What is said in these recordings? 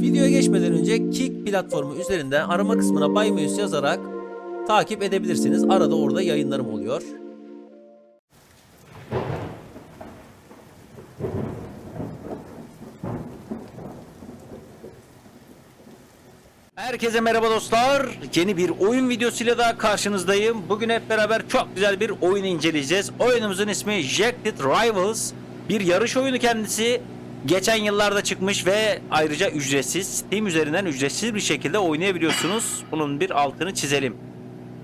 Videoya geçmeden önce Kick platformu üzerinden arama kısmına Bay Muse yazarak takip edebilirsiniz. Arada orada yayınlarım oluyor. Herkese merhaba dostlar. Yeni bir oyun videosuyla daha karşınızdayım. Bugün hep beraber çok güzel bir oyun inceleyeceğiz. Oyunumuzun ismi Jagged Rivals. Bir yarış oyunu kendisi. Geçen yıllarda çıkmış ve ayrıca ücretsiz. Steam üzerinden ücretsiz bir şekilde oynayabiliyorsunuz. Bunun bir altını çizelim.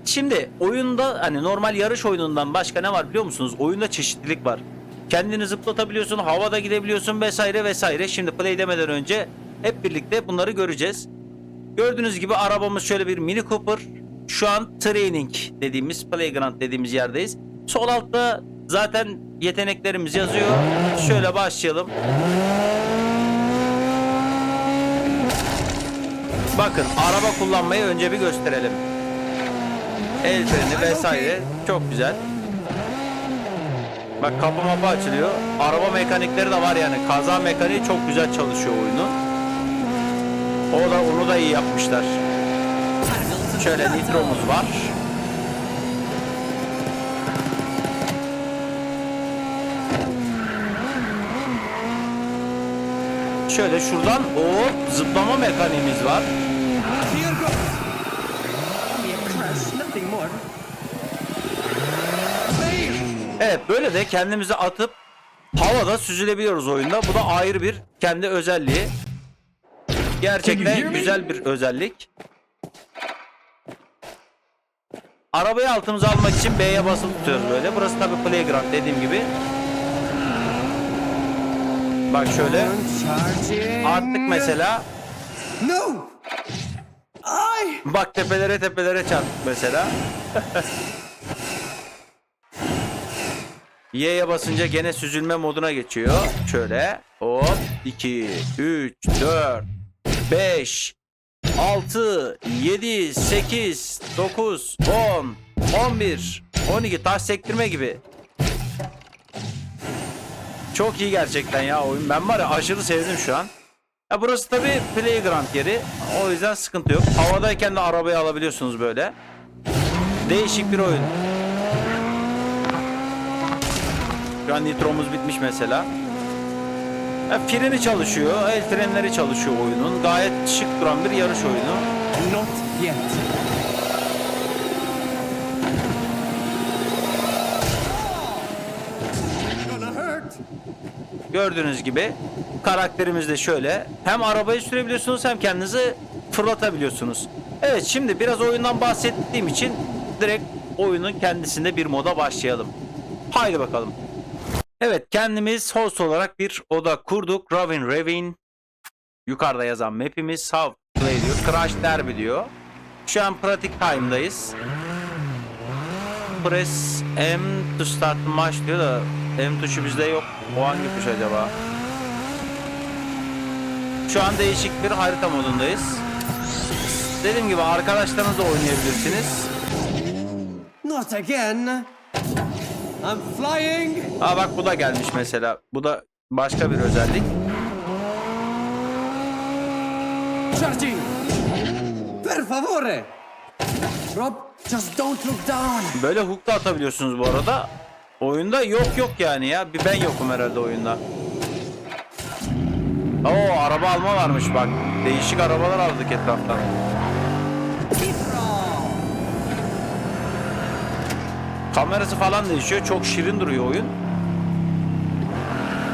Şimdi oyunda hani normal yarış oyunundan başka ne var biliyor musunuz? Oyunda çeşitlilik var. Kendini zıplatabiliyorsun, havada gidebiliyorsun vesaire vesaire. Şimdi play demeden önce hep birlikte bunları göreceğiz. Gördüğünüz gibi arabamız şöyle bir Mini Cooper. Şu an training dediğimiz playground dediğimiz yerdeyiz. Sol altta zaten yeteneklerimiz yazıyor. Şöyle başlayalım. Bakın araba kullanmayı önce bir gösterelim. El freni vesaire çok güzel. Bak kapı mapı açılıyor. Araba mekanikleri de var yani. Kaza mekaniği çok güzel çalışıyor oyunun. O da onu da iyi yapmışlar. Şöyle nitromuz var. Şöyle şuradan o zıplama mekaniğimiz var. Evet böyle de kendimizi atıp havada süzülebiliyoruz oyunda. Bu da ayrı bir kendi özelliği. Gerçekten güzel bir özellik. Arabayı altımıza almak için B'ye basılı tutuyoruz böyle. Burası tabi playground dediğim gibi. Bak şöyle artık mesela No. I. bak tepelere tepelere çarptık mesela. Y'ye basınca gene süzülme moduna geçiyor. Şöyle hop 2 3 4 5 6 7 8 9 10 11 12 taş sektirme gibi. Çok iyi gerçekten ya oyun. Ben var ya aşırı sevdim şu an. Ya burası tabi playground yeri. O yüzden sıkıntı yok. Havadayken de arabayı alabiliyorsunuz böyle. Değişik bir oyun. Şu an nitromuz bitmiş mesela. Ya freni çalışıyor, el frenleri çalışıyor oyunun. Gayet şık duran bir yarış oyunu. Not yet. Gördüğünüz gibi karakterimiz de şöyle. Hem arabayı sürebiliyorsunuz hem kendinizi fırlatabiliyorsunuz. Evet şimdi biraz oyundan bahsettiğim için direkt oyunun kendisinde bir moda başlayalım. Haydi bakalım. Evet kendimiz host olarak bir oda kurduk. Robin Ravin. Yukarıda yazan map'imiz How Play diyor. Crash Derby diyor. Şu an pratik time'dayız. Press M to start match diyor da M tuşu bizde yok. O hangi tuş acaba? Şu an değişik bir harita modundayız. Dediğim gibi arkadaşlarınızla oynayabilirsiniz. Not again. I'm flying. Aa bak bu da gelmiş mesela. Bu da başka bir özellik. Charging. Per favore. Rob, just don't look down. Böyle hook da atabiliyorsunuz bu arada. Oyunda yok yok yani ya. Bir ben yokum herhalde oyunda. Oo araba alma varmış bak. Değişik arabalar aldık etraftan. Kamerası falan değişiyor. Çok şirin duruyor oyun.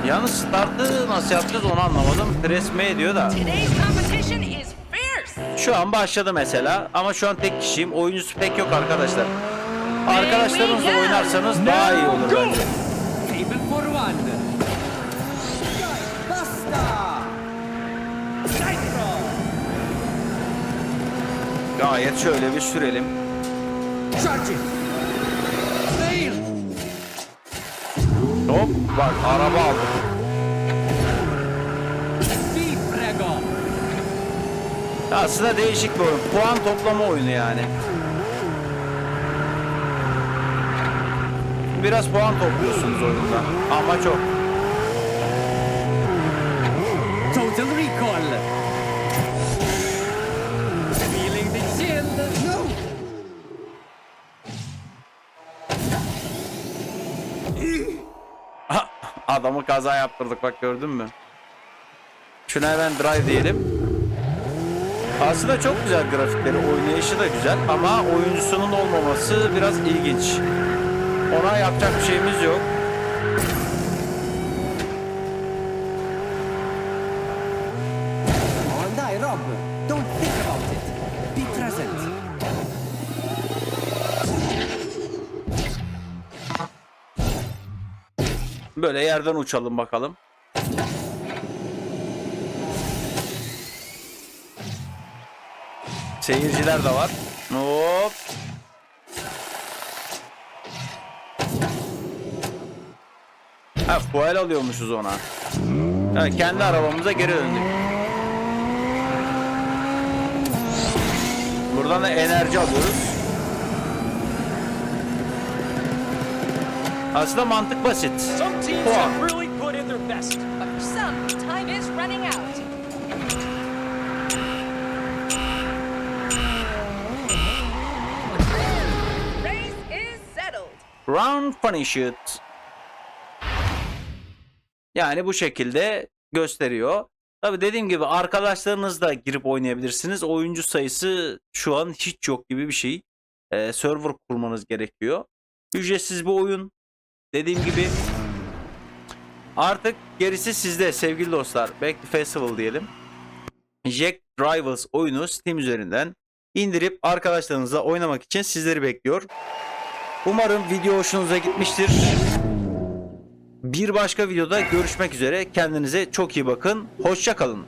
Yalnız startı nasıl yapacağız onu anlamadım. Press M diyor da. Şu an başladı mesela ama şu an tek kişiyim. Oyuncusu pek yok arkadaşlar. Arkadaşlarınızla oynarsanız daha iyi olur bence. Table for one. Basta. Nitro. Gayet şöyle bir sürelim. Charging. Hop bak araba prego. Aslında değişik bir oyun. Puan toplama oyunu yani. biraz puan topluyorsunuz oyunda. Ama çok. Total Recall. Feeling the shield. No. Adamı kaza yaptırdık bak gördün mü? Şuna hemen drive diyelim. Aslında çok güzel grafikleri, oynayışı da güzel ama oyuncusunun olmaması biraz ilginç. Ona yapacak bir şeyimiz yok. Dai, Rob. Don't think about it. Be present. Böyle yerden uçalım bakalım. Seyirciler de var. Hop. Ha fuel alıyormuşuz ona. Ha, kendi arabamıza geri döndük. Buradan da enerji alıyoruz. Aslında mantık basit. Puan. have really Yani bu şekilde gösteriyor. Tabi dediğim gibi arkadaşlarınız da girip oynayabilirsiniz. Oyuncu sayısı şu an hiç yok gibi bir şey. Ee, server kurmanız gerekiyor. Ücretsiz bir oyun. Dediğim gibi artık gerisi sizde sevgili dostlar. Back to Festival diyelim. Jack Rivals oyunu Steam üzerinden indirip arkadaşlarınızla oynamak için sizleri bekliyor. Umarım video hoşunuza gitmiştir. Bir başka videoda görüşmek üzere. Kendinize çok iyi bakın. Hoşça kalın.